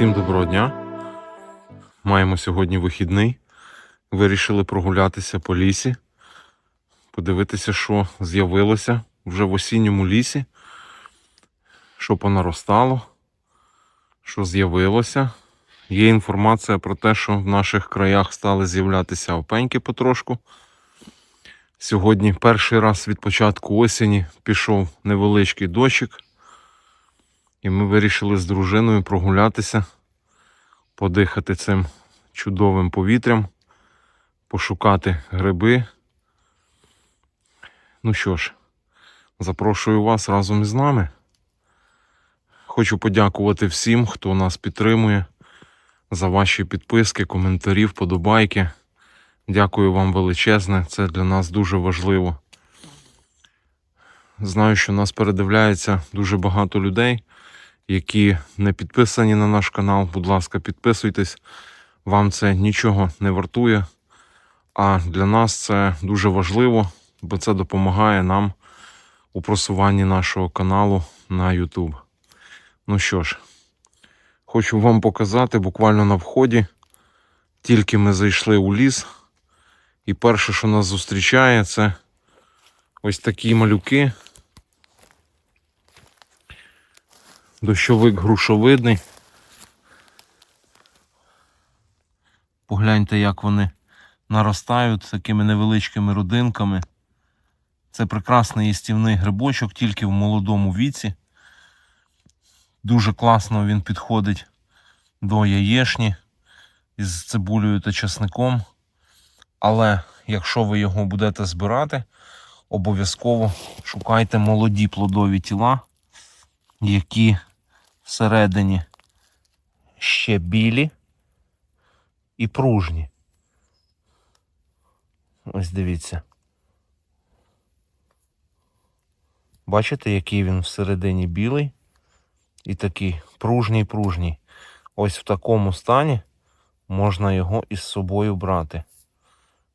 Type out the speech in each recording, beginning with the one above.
Всім доброго дня. Маємо сьогодні вихідний. Вирішили прогулятися по лісі, подивитися, що з'явилося вже в осінньому лісі, що понаростало, що з'явилося. Є інформація про те, що в наших краях стали з'являтися опеньки потрошку. Сьогодні перший раз від початку осені пішов невеличкий дощик. І ми вирішили з дружиною прогулятися, подихати цим чудовим повітрям, пошукати гриби. Ну що ж, запрошую вас разом із нами. Хочу подякувати всім, хто нас підтримує, за ваші підписки, коментарі, вподобайки. Дякую вам величезне, це для нас дуже важливо. Знаю, що нас передивляється дуже багато людей які не підписані на наш канал, будь ласка, підписуйтесь. Вам це нічого не вартує. А для нас це дуже важливо, бо це допомагає нам у просуванні нашого каналу на YouTube. Ну що ж, хочу вам показати буквально на вході. Тільки ми зайшли у ліс, і перше, що нас зустрічає, це ось такі малюки. Дощовик грушовидний. Погляньте, як вони наростають такими невеличкими родинками. Це прекрасний їстівний грибочок тільки в молодому віці. Дуже класно він підходить до яєшні із цибулею та часником. Але якщо ви його будете збирати, обов'язково шукайте молоді плодові тіла, які всередині ще білі і пружні. Ось дивіться. Бачите, який він всередині білий і такий пружній-пружній. Ось в такому стані можна його із собою брати.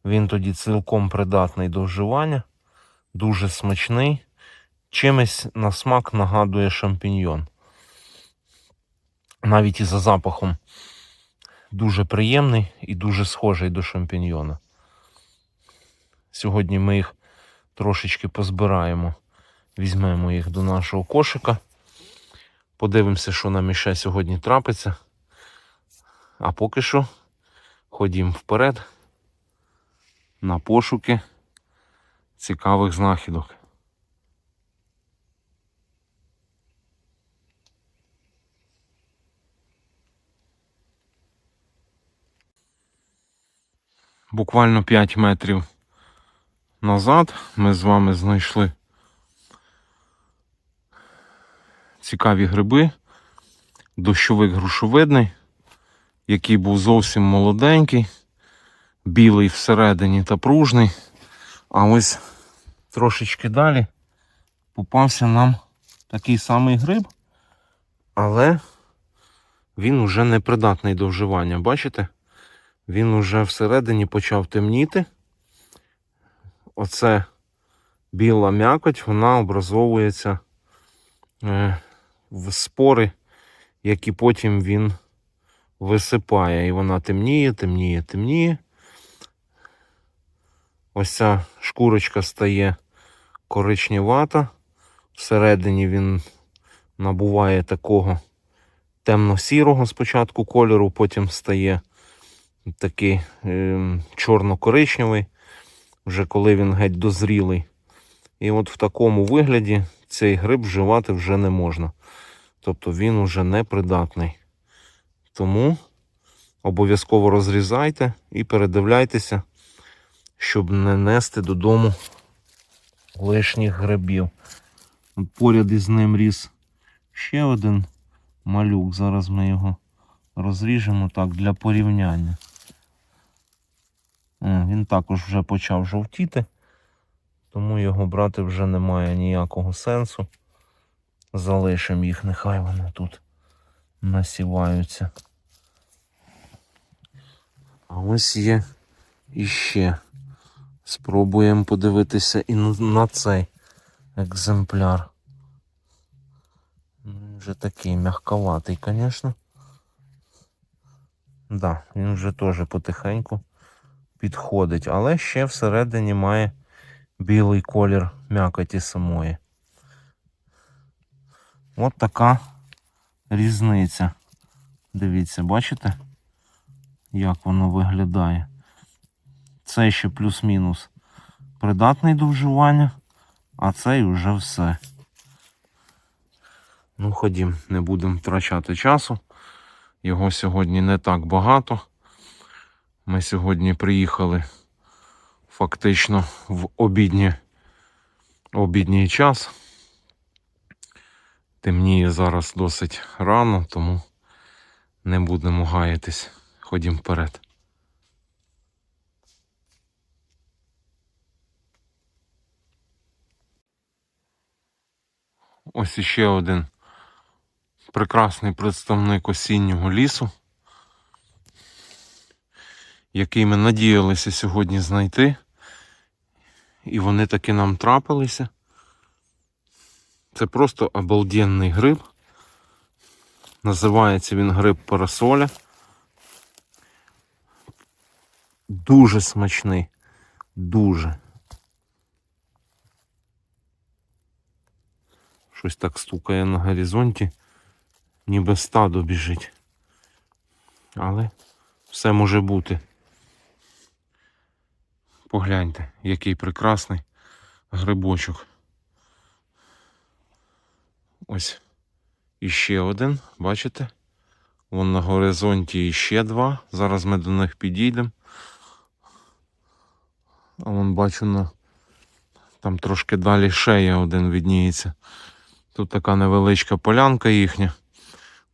Він тоді цілком придатний до вживання, дуже смачний, чимось на смак нагадує шампіньйон навіть і за запахом дуже приємний і дуже схожий до шампіньйона. Сьогодні ми їх трошечки позбираємо, візьмемо їх до нашого кошика. Подивимося, що нам іще сьогодні трапиться. А поки що ходімо вперед на пошуки цікавих знахідок. Буквально 5 метрів назад ми з вами знайшли цікаві гриби, дощовик грушовидний, який був зовсім молоденький, білий всередині та пружний. А ось трошечки далі попався нам такий самий гриб, але він уже не придатний до вживання, бачите? Він уже всередині почав темніти. Оце біла м'якоть, вона образовується е, в спори, які потім він висипає. І вона темніє, темніє, темніє. Ось ця шкурочка стає коричневата. Всередині він набуває такого темно-сірого спочатку кольору, потім стає такий е, чорно-коричневий, вже коли він геть дозрілий. І от в такому вигляді цей гриб вживати вже не можна. Тобто він уже не придатний. Тому обов'язково розрізайте і передивляйтеся, щоб не нести додому лишніх грибів. Поряд із ним ріс ще один малюк. Зараз ми його розріжемо так для порівняння. Він також вже почав жовтіти, тому його брати вже немає ніякого сенсу. Залишимо їх, нехай вони тут насіваються. А ось є іще. Спробуємо подивитися і на цей екземпляр. Він вже такий м'ягковатий, звісно. Да, він вже теж потихеньку підходить, але ще всередині має білий колір м'якоті самої. От така різниця. Дивіться, бачите, як воно виглядає. Це ще плюс-мінус придатний до вживання, а цей уже все. Ну, ходім, не будемо втрачати часу. Його сьогодні не так багато. Ми сьогодні приїхали фактично в обідні, обідній час. Темніє зараз досить рано, тому не будемо гаятись. Ходім вперед. Ось іще один прекрасний представник осіннього лісу, який ми надіялися сьогодні знайти. І вони таки нам трапилися. Це просто обалденний гриб. Називається він гриб парасоля. Дуже смачний. Дуже. Щось так стукає на горизонті, ніби стадо біжить. Але все може бути. Погляньте, який прекрасний грибочок. Ось іще один, бачите? Вон на горизонті іще два. Зараз ми до них підійдемо. А вон бачу на там трошки далі є один відніється. Тут така невеличка полянка їхня.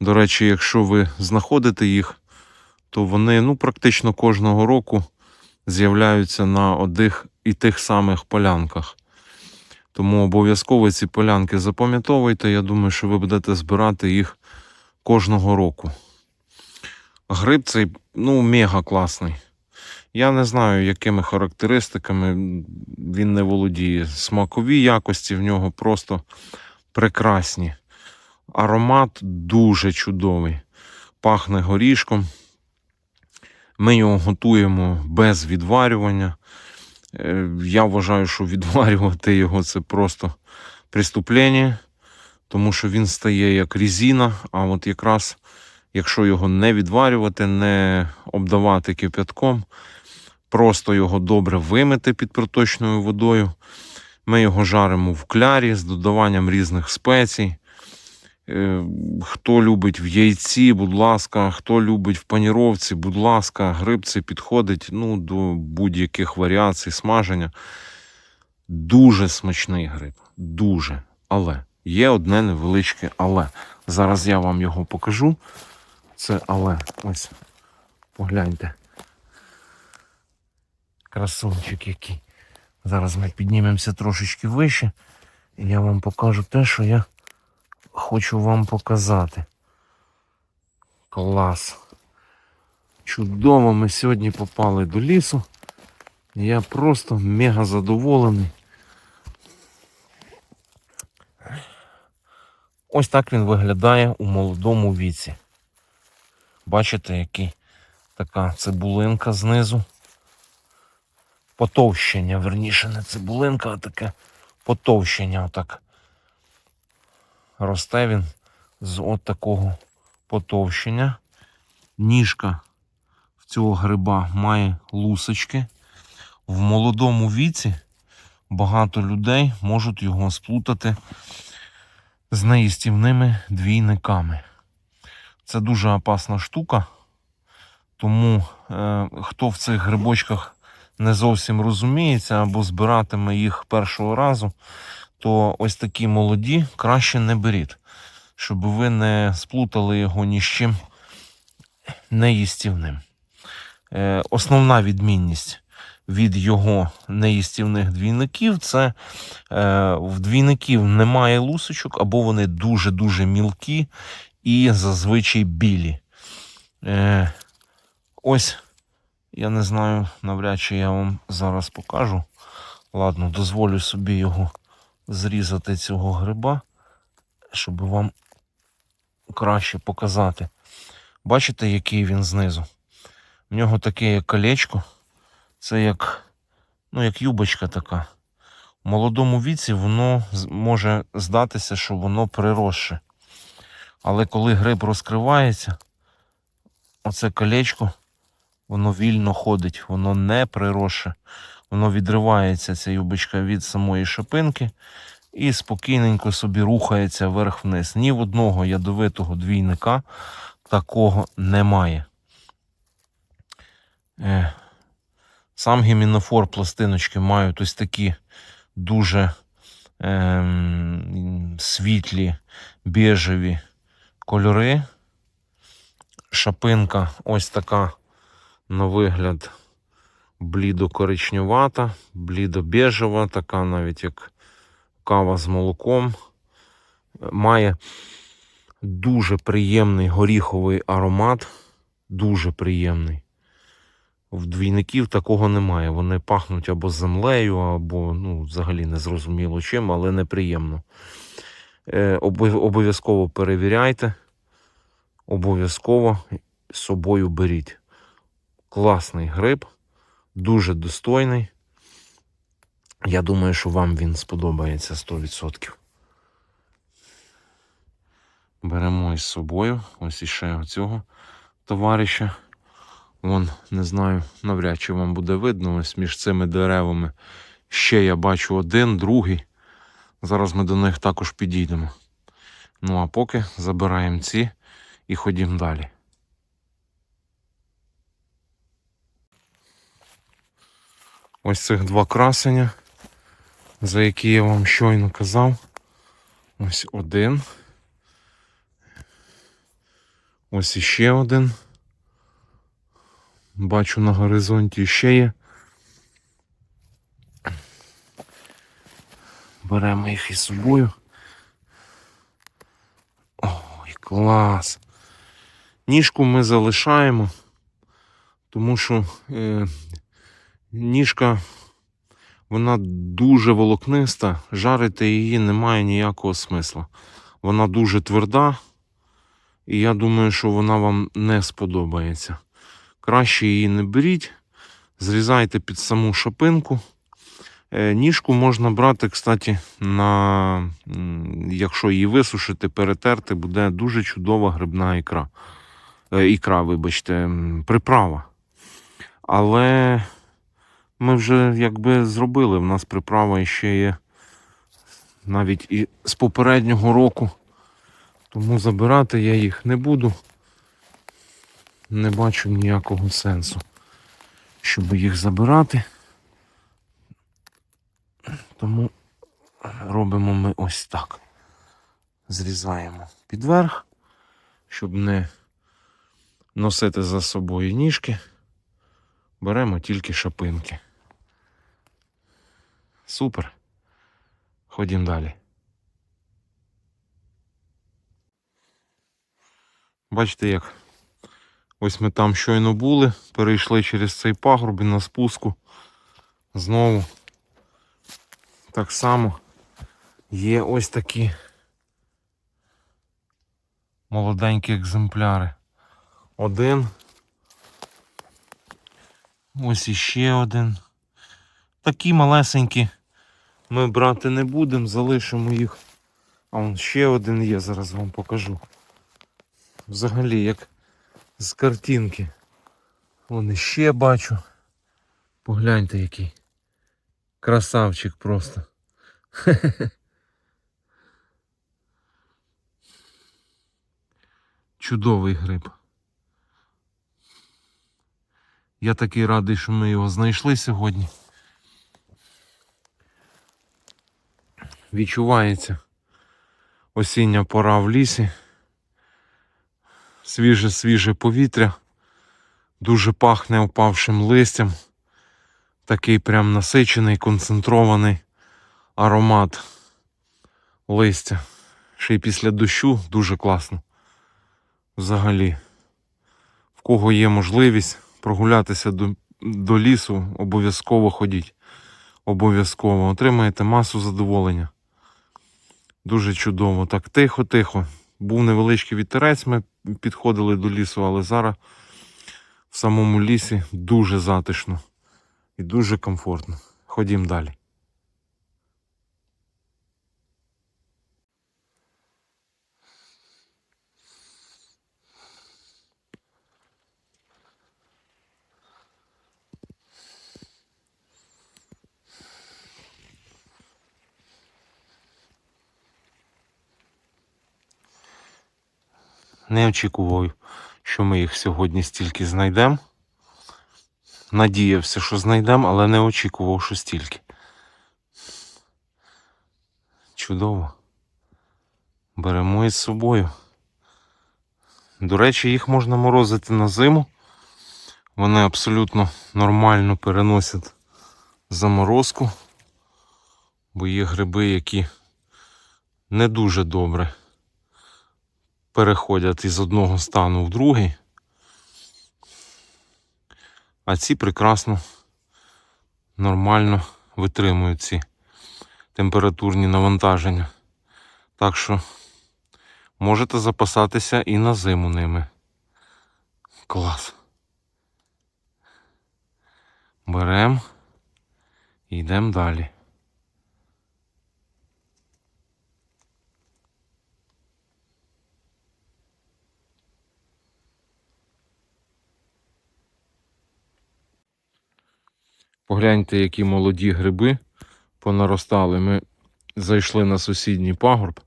До речі, якщо ви знаходите їх, то вони ну, практично кожного року з'являються на одних і тих самих полянках. Тому обов'язково ці полянки запам'ятовуйте. Я думаю, що ви будете збирати їх кожного року. Гриб цей ну, мега класний. Я не знаю, якими характеристиками він не володіє. Смакові якості в нього просто прекрасні. Аромат дуже чудовий. Пахне горішком. Ми його готуємо без відварювання. Е, Я вважаю, що відварювати його це просто преступлення, тому що він стає як різина, а от якраз якщо його не відварювати, не обдавати кип'ятком, просто його добре вимити під проточною водою. Ми його жаримо в клярі з додаванням різних спецій. Е, Хто любить в яйці, будь ласка, хто любить в паніровці, будь ласка, гриб цей підходить ну, до будь-яких варіацій смаження. Дуже смачний гриб. Дуже. Але є одне невеличке але. Зараз я вам його покажу. Це але. Ось. Погляньте. Красунчик який. Зараз ми піднімемося трошечки вище. І я вам покажу те, що я хочу вам показати. Клас. Чудово, ми сьогодні попали до лісу. Я просто мега задоволений. Ось так він виглядає у молодому віці. Бачите, який така цибулинка знизу. Потовщення, верніше, не цибулинка, а таке потовщення. Отак. Росте він з от такого потовщення. Ніжка в цього гриба має лусочки. В молодому віці багато людей можуть його сплутати з неїстівними двійниками. Це дуже опасна штука, тому е, хто в цих грибочках не зовсім розуміється або збиратиме їх першого разу, то ось такі молоді краще не беріть, щоб ви не сплутали його ні з чим неїстівним. Е, основна відмінність від його неїстівних двійників це е, в двійників немає лусочок, або вони дуже-дуже мілкі і зазвичай білі. Е, ось, я не знаю, навряд чи я вам зараз покажу. Ладно, дозволю собі його зрізати цього гриба, щоб вам краще показати. Бачите, який він знизу? В нього таке як колечко. Це як, ну, як юбочка така. В молодому віці воно може здатися, що воно приросше. Але коли гриб розкривається, оце колечко, воно вільно ходить, воно не приросше. Воно відривається, ця юбочка від самої шипинки і спокійненько собі рухається вверх-вниз. Ні в одного ядовитого двійника такого немає. Е, Сам гімінофор пластиночки мають ось такі дуже ем, світлі, біжеві кольори. Шапинка ось така на вигляд блідо-коричневата, блідо-бежева, така навіть як кава з молоком. Має дуже приємний горіховий аромат. Дуже приємний. В двійників такого немає. Вони пахнуть або землею, або ну, взагалі не зрозуміло чим, але неприємно. Е, обов'язково перевіряйте. Обов'язково з собою беріть. Класний гриб, дуже достойний. Я думаю, що вам він сподобається 100%. Беремо із собою. Ось іще оцього товариша. Вон, не знаю, навряд чи вам буде видно, ось між цими деревами. Ще я бачу один, другий. Зараз ми до них також підійдемо. Ну а поки забираємо ці і ходімо далі. Ось цих два красення, за які я вам щойно казав. Ось один. Ось іще один. Бачу на горизонті ще є. Беремо їх із собою. Ой, клас. Ніжку ми залишаємо, тому що е, ніжка вона дуже волокниста, жарити її немає ніякого смисла. Вона дуже тверда, і я думаю, що вона вам не сподобається. Краще її не беріть, зрізайте під саму шапинку. Е, Ніжку можна брати, кстати, на, якщо її висушити, перетерти, буде дуже чудова грибна ікра. Е, Ікра, вибачте, приправа. Але ми вже якби зробили. В нас приправа ще є навіть і з попереднього року. Тому забирати я їх не буду. Не бачу ніякого сенсу, щоб їх забирати. Тому робимо ми ось так. Зрізаємо підверх, щоб не носити за собою ніжки. Беремо тільки шапинки. Супер. Ходім далі. Бачите, як ось ми там щойно були, перейшли через цей пагорб і на спуску. Знову так само є ось такі молоденькі екземпляри. Один. Ось іще один. Такі малесенькі ми брати не будемо, залишимо їх. А вон ще один є, зараз вам покажу. Взагалі, як з картинки. Вон іще бачу. Погляньте який. Красавчик просто. Чудовий гриб. Я такий радий, що ми його знайшли сьогодні. Відчувається осіння пора в лісі. Свіже-свіже повітря. Дуже пахне опавшим листям. Такий прям насичений, концентрований аромат листя. Ще й після дощу дуже класно. Взагалі. В кого є можливість прогулятися до, до лісу, обов'язково ходіть. Обов'язково. Отримаєте масу задоволення. Дуже чудово. Так тихо-тихо. Був невеличкий вітерець, ми підходили до лісу, але зараз в самому лісі дуже затишно і дуже комфортно. Ходім далі. Не очікував, що ми їх сьогодні стільки знайдемо. Надіявся, що знайдемо, але не очікував, що стільки. Чудово. Беремо із собою. До речі, їх можна морозити на зиму. Вони абсолютно нормально переносять заморозку, бо є гриби, які не дуже добре переходять із одного стану в другий. А ці прекрасно, нормально витримують ці температурні навантаження. Так що можете запасатися і на зиму ними. Клас. Беремо і йдемо далі. Погляньте, які молоді гриби понаростали. Ми зайшли на сусідній пагорб.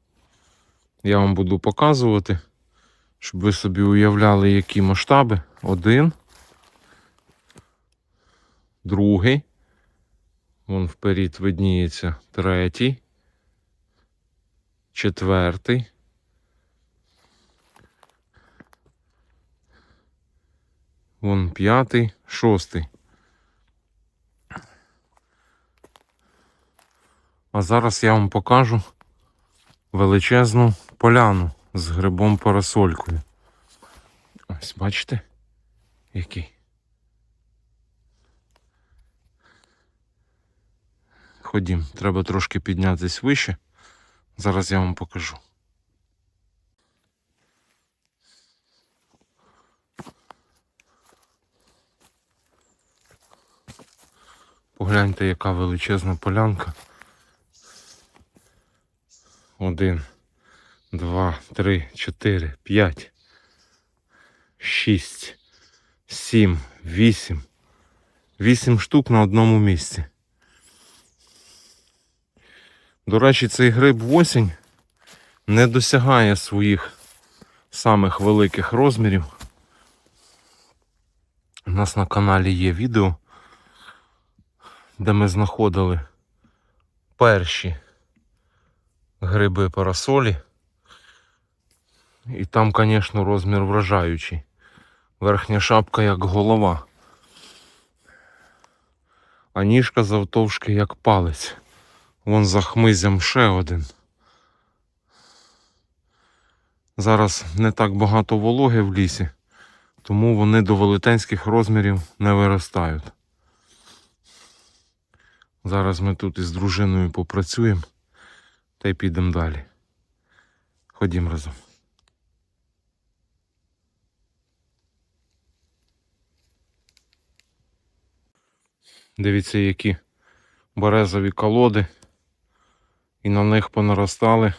Я вам буду показувати, щоб ви собі уявляли, які масштаби. Один. Другий. Вон вперед видніється третій. Четвертий. Вон п'ятий, шостий. А зараз я вам покажу величезну поляну з грибом парасолькою. Ось бачите, який. Ходім, треба трошки піднятися вище. Зараз я вам покажу. Погляньте, яка величезна полянка. Один, два, три, чотири, п'ять, шість, сім, вісім. Вісім штук на одному місці. До речі, цей гриб осінь не досягає своїх самих великих розмірів. У нас на каналі є відео, де ми знаходили перші гриби парасолі. І там, звісно, розмір вражаючий. Верхня шапка як голова. А ніжка завтовшки як палець. Вон за хмизям ще один. Зараз не так багато вологи в лісі, тому вони до велетенських розмірів не виростають. Зараз ми тут із дружиною попрацюємо та й підемо далі. Ходім разом. Дивіться, які березові колоди. І на них понаростали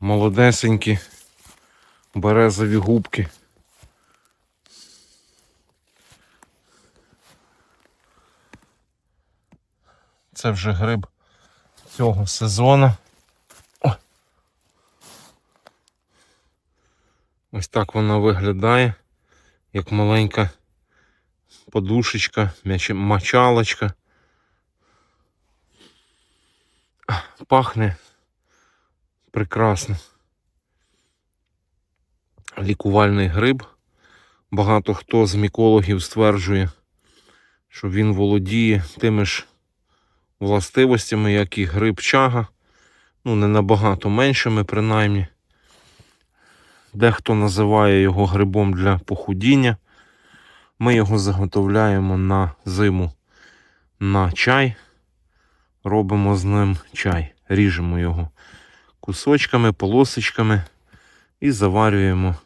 молодесенькі березові губки. Це вже гриб цього сезону. Ось так вона виглядає, як маленька подушечка, мочалочка. Пахне прекрасно. Лікувальний гриб. Багато хто з мікологів стверджує, що він володіє тими ж властивостями, як і гриб чага. Ну, не набагато меншими, принаймні. Дехто називає його грибом для похудіння. Ми його заготовляємо на зиму на чай. Робимо з ним чай. Ріжемо його кусочками, полосочками і заварюємо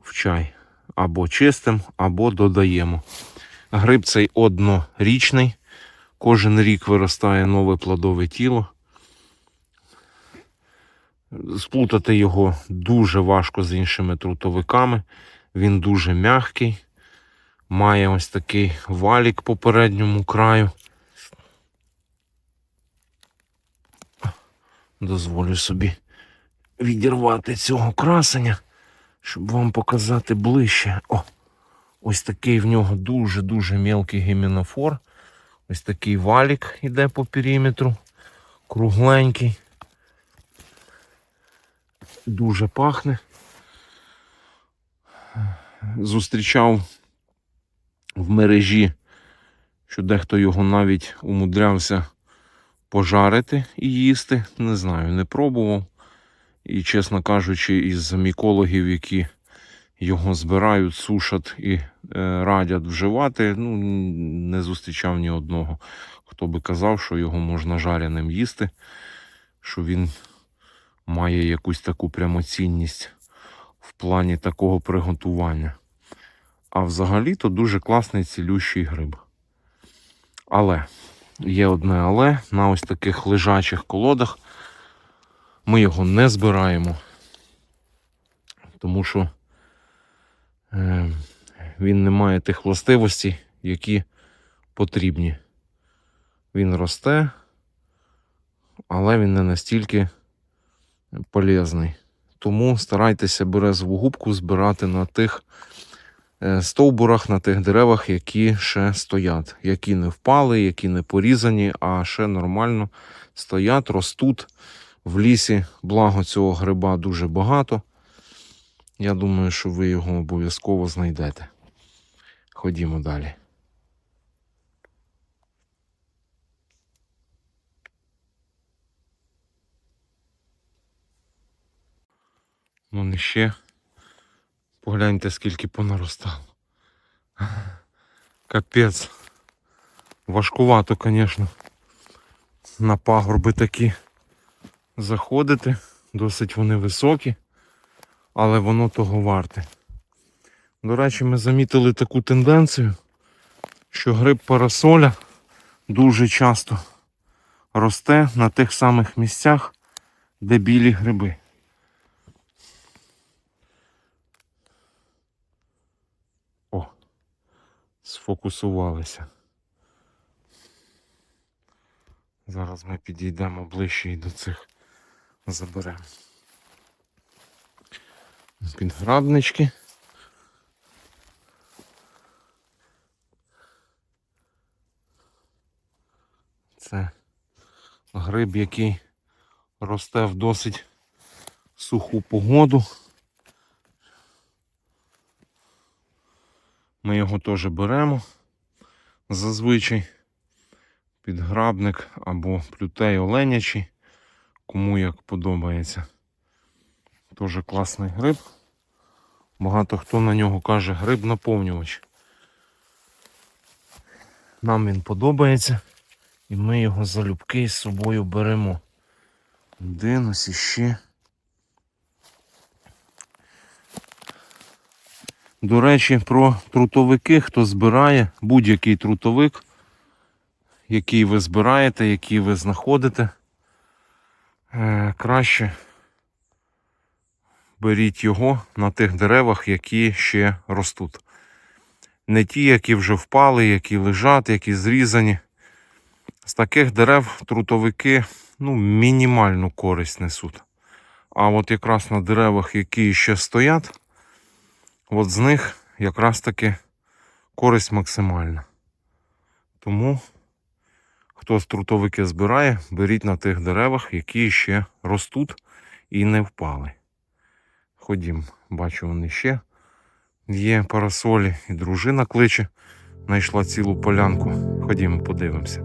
в чай. або чистим, або додаємо. Гриб цей однорічний. Кожен рік виростає нове плодове тіло. Сплутати його дуже важко з іншими трутовиками. Він дуже м'який. Має ось такий валік по передньому краю. Дозволю собі відірвати цього красення, щоб вам показати ближче. О, ось такий в нього дуже-дуже мелкий гімінофор. Ось такий валік іде по периметру. Кругленький. Дуже пахне. Зустрічав в мережі, що дехто його навіть умудрявся пожарити і їсти. Не знаю, не пробував. І, чесно кажучи, із мікологів, які його збирають, сушать і е, радять вживати, ну, не зустрічав ні одного, хто би казав, що його можна жареним їсти, що він має якусь таку прямоцінність в плані такого приготування. А взагалі-то дуже класний цілющий гриб. Але є одне але на ось таких лежачих колодах ми його не збираємо, тому що е, він не має тих властивостей, які потрібні. Він росте, але він не настільки полезний. Тому старайтеся березову губку збирати на тих е, стовбурах, на тих деревах, які ще стоять, які не впали, які не порізані, а ще нормально стоять, ростуть. В лісі, благо цього гриба дуже багато. Я думаю, що ви його обов'язково знайдете. Ходімо далі. Вон ще. Погляньте, скільки понаростало. Капець. Важкувато, звісно. На пагорби такі заходити. Досить вони високі, але воно того варте. До речі, ми замітили таку тенденцію, що гриб парасоля дуже часто росте на тих самих місцях, де білі гриби. Сфокусувалися. Зараз ми підійдемо ближче і до цих заберемо. Підграбнички. Це гриб, який росте в досить суху погоду. Ми його теж беремо зазвичай підграбник або плютей оленячий, кому як подобається. Теж класний гриб. Багато хто на нього каже гриб наповнювач. Нам він подобається і ми його залюбки з собою беремо. Один ось іще. До речі, про трутовики, хто збирає будь-який трутовик, який ви збираєте, який ви знаходите, е, краще беріть його на тих деревах, які ще ростуть. Не ті, які вже впали, які лежать, які зрізані. З таких дерев трутовики ну, мінімальну користь несуть. А от якраз на деревах, які ще стоять, от з них якраз таки користь максимальна. Тому, хто з трутовики збирає, беріть на тих деревах, які ще ростуть і не впали. Ходім, бачу, вони ще є парасолі, і дружина кличе, знайшла цілу полянку. Ходімо, подивимося.